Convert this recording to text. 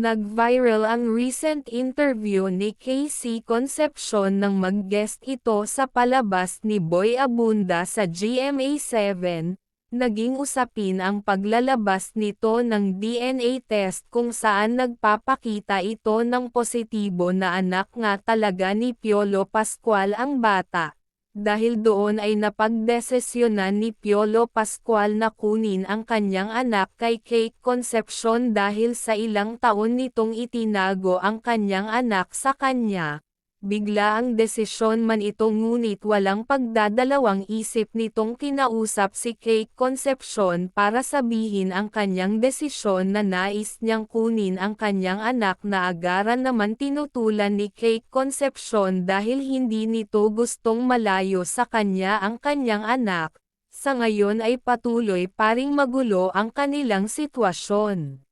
Nag-viral ang recent interview ni Casey Concepcion nang mag-guest ito sa palabas ni Boy Abunda sa GMA7. Naging usapin ang paglalabas nito ng DNA test kung saan nagpapakita ito ng positibo na anak nga talaga ni Piolo Pascual ang bata. Dahil doon ay napagdesisyonan ni Piolo Pascual na kunin ang kanyang anak kay Kate Concepcion dahil sa ilang taon nitong itinago ang kanyang anak sa kanya. Bigla ang desisyon man ito ngunit walang pagdadalawang isip nitong kinausap si Kate Concepcion para sabihin ang kanyang desisyon na nais niyang kunin ang kanyang anak na agaran naman tinutulan ni Kate Concepcion dahil hindi nito gustong malayo sa kanya ang kanyang anak. Sa ngayon ay patuloy paring magulo ang kanilang sitwasyon.